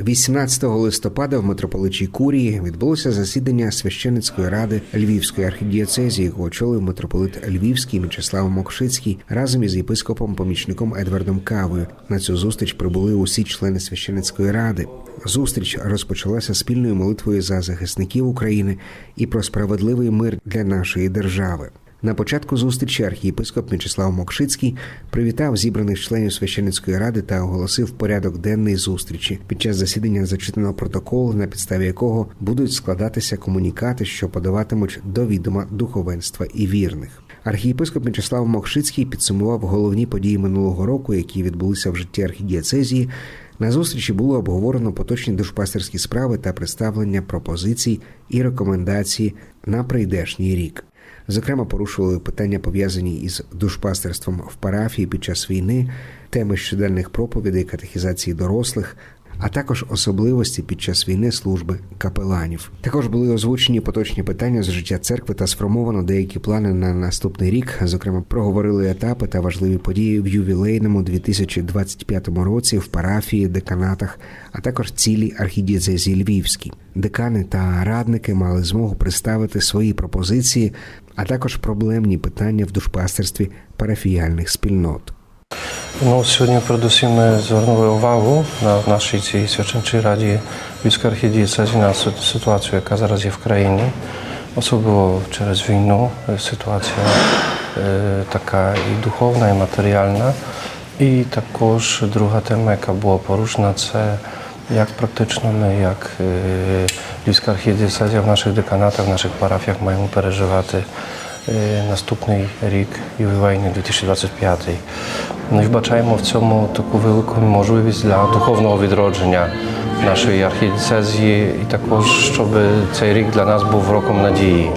18 листопада в митрополичій Курії відбулося засідання священицької ради Львівської архідієцезії, яку очолив митрополит Львівський Мічеслав Мокшицький разом із єпископом помічником Едвардом Кавою. На цю зустріч прибули усі члени священицької ради. Зустріч розпочалася спільною молитвою за захисників України і про справедливий мир для нашої держави. На початку зустрічі архієпископ Мічеслав Мокшицький привітав зібраних членів священицької ради та оголосив порядок денний зустрічі. Під час засідання зачитано протокол, на підставі якого будуть складатися комунікати, що подаватимуть до відома духовенства і вірних. Архієпископ Мічеслав Мокшицький підсумував головні події минулого року, які відбулися в житті архідієцезії. На зустрічі було обговорено поточні душпастерські справи та представлення пропозицій і рекомендацій на прийдешній рік. Зокрема, порушували питання пов'язані із душпастерством в парафії під час війни, теми щоденних проповідей, катехізації дорослих, а також особливості під час війни служби капеланів. Також були озвучені поточні питання з життя церкви та сформовано деякі плани на наступний рік. Зокрема, проговорили етапи та важливі події в ювілейному 2025 році в парафії, деканатах, а також цілі архідієцезії Львівській. Декани та радники мали змогу представити свої пропозиції, а також проблемні питання в душпастерстві парафіяльних спільнот. Ну, сьогодні передусім ми звернули увагу на нашій цій свяченчій раді Львівської архідієцезії на ситуацію, яка зараз є в країні, особливо через війну. е, Ситуація е, така і духовна, і матеріальна. І також друга тема, яка була порушена, це як практично ми, як е, Львівська архідієцезія в наших деканатах, в наших парафіях маємо переживати е, наступний рік ювілейний 2025. Ну і вбачаємо в цьому таку велику можливість для духовного відродження нашої архідієцезії і також, щоб цей рік для нас був роком надії.